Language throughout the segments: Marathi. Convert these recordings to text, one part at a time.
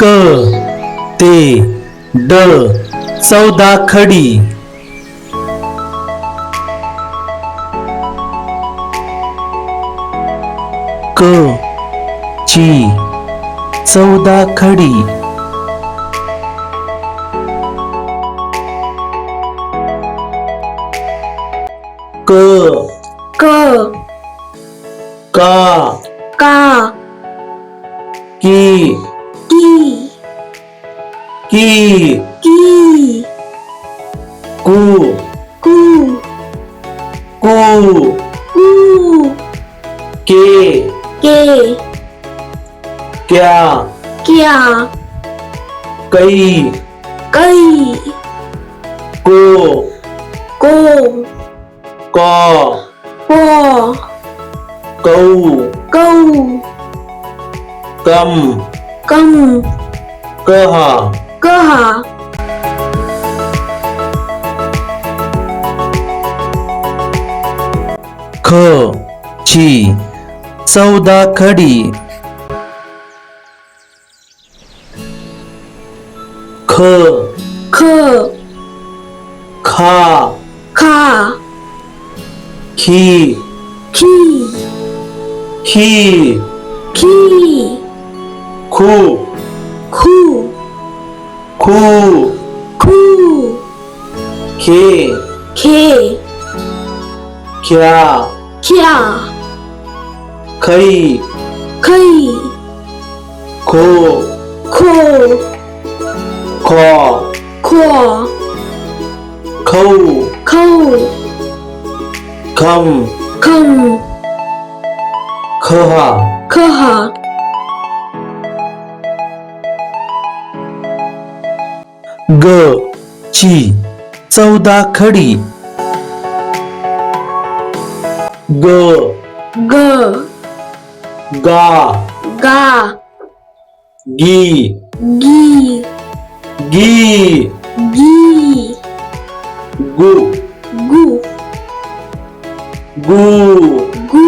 क ते ड चौदा खडी. क ची चौदा खडी. क cu. Cu. Cu. Kê kê kia kia cây cây cô cô co co câu câu cầm cầm cơ hà cơ hà 거지 서우다거리. 그, 그, 가, 가, 기, 기, 히, 기, 구, 구, 구, 구, 개, 개, 갸, खी खू खू खू खू खे खे ख्या क्या खई खई खो खो खो खो खौ खौ खम खम खहा खहा ग ची चौदा खडी ग ग गा गा गी गी गी गी गु गु गु गु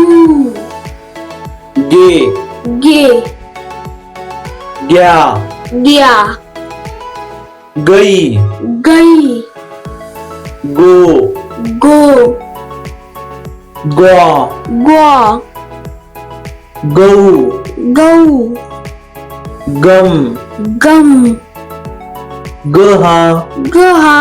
गे गे ग्या ग्या गई गई गो गो ग्वा ग्वा गौ गौ गम गम गहा गहा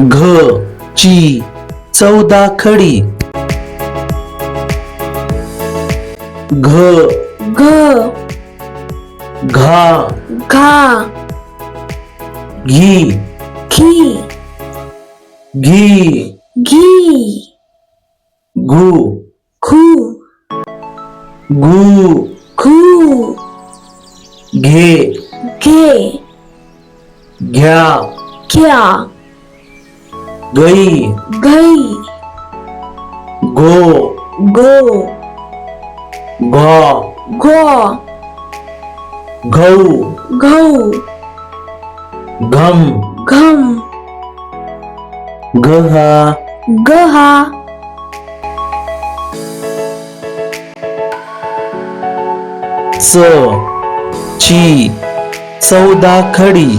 घ ची चौदा खडी घ घ ঘা। ঘা। ঘি। ঘি। ঘি। ঘি। ঘু। ঘু। ঘু। ঘু। ঘে। ঘে। ঘ্যা। ঘ্যা। গই গই গো। গো। ঘ ঘ घौ घौ घम. घम. गहा. गहा. च. ची. चौदा खडी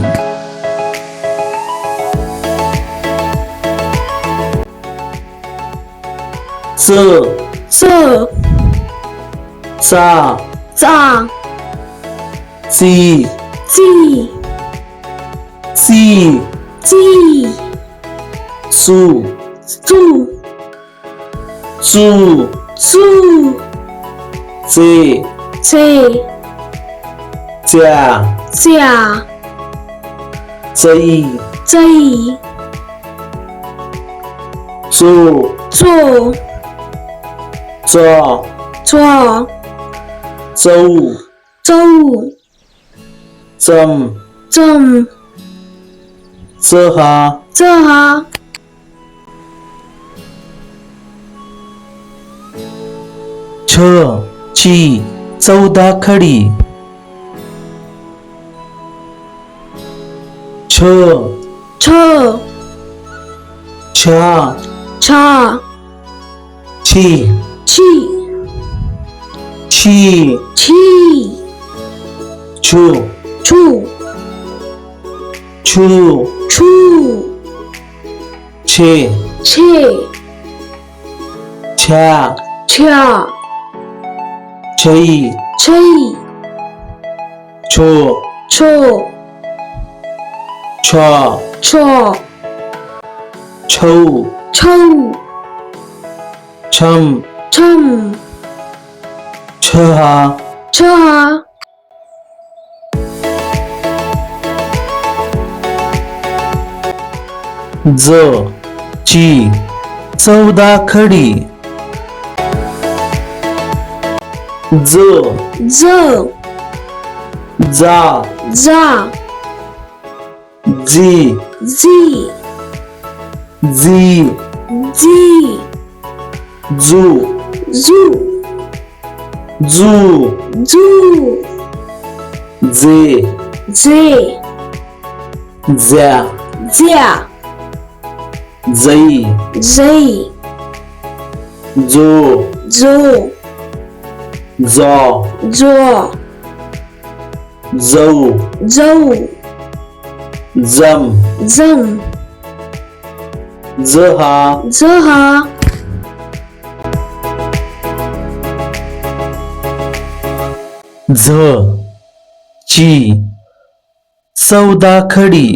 च. च. चा. चा. z z z z zu zu zu zu z z 加加 z z 做做做做周周。 점, 점, 서하, 서하. छ छी चौदा खडी छ छ छा छा छी छी छी छी छु 추, 추, 추, 제, 채, 차, 차, 제이, 체이, 조, 초, 좌, 초, 초, 청, 점, 참, 처하, 처하, ज ची चौदा खडी. ज ज. जा. जा. जी. जी. जी. जी. जू. जू. जू. जू. जे. जे. ज्या. ज्या. जै जै जो. जो. जॉ. जो. जौ जौ जम. जम. जहा. जहा. झ. ची. चौदा खडी.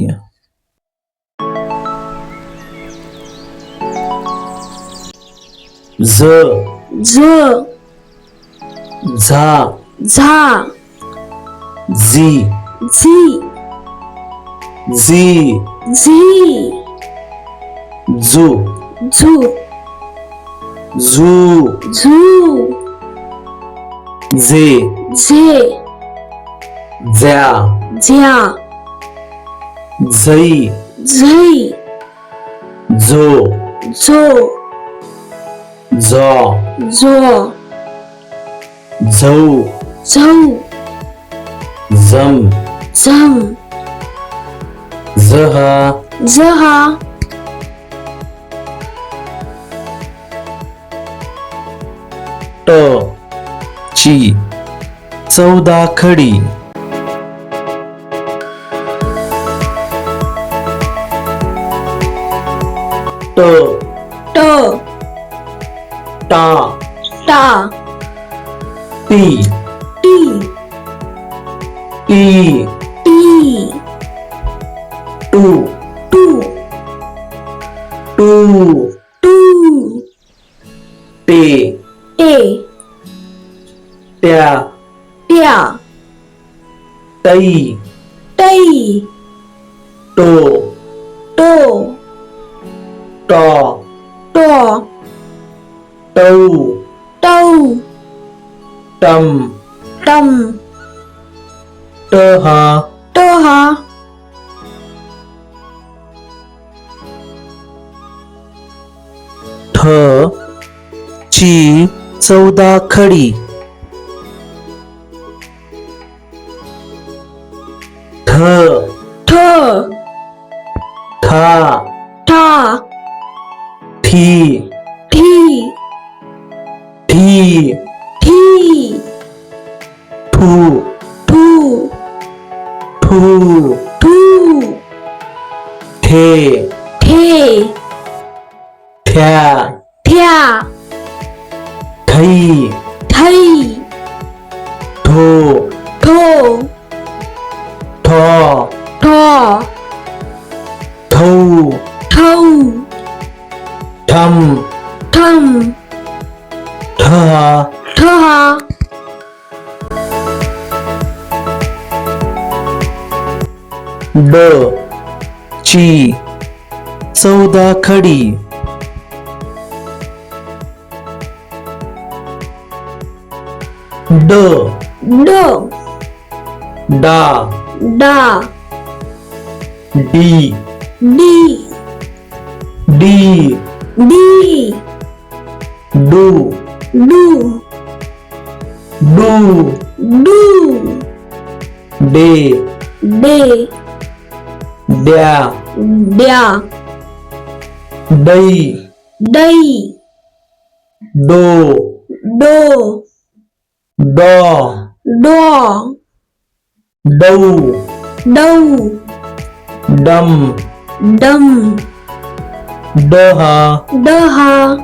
জ জ ঝা। ঝা। জি জি জি জি জু জু জু জু জে জে জ্যা জ্যা জই জই জো জো झॉ. झो. झौ झौ झम. झम. झहा. झहा. ट. ची. चौदा खडी. ट. 大，大。P，P，P，P。T，T，T，T。T，T，T，T。T，T。T，T。T，T。टौ टौ टम. टम. टहा. टहा. ठ. ची. चौदा खडी. ठ ঠু ঠু ঠে ঠে ঠ্যা ঠ্যা ঠই ঠই ঠো ঠো ঠ ঠ ঠৌ ঠৌ ঠম ঠম ঠ ঠ ड ची चौदा खडी. ड ड. डा. डा. डी. डी. डी. डी. डू. डू. डू. डू. डे. डे. Đè. Đè. Đây Đây Đồ Đồ Đo. Đo. Đâu Đâu đầm đầm, Đơ hờ. Đơ hờ.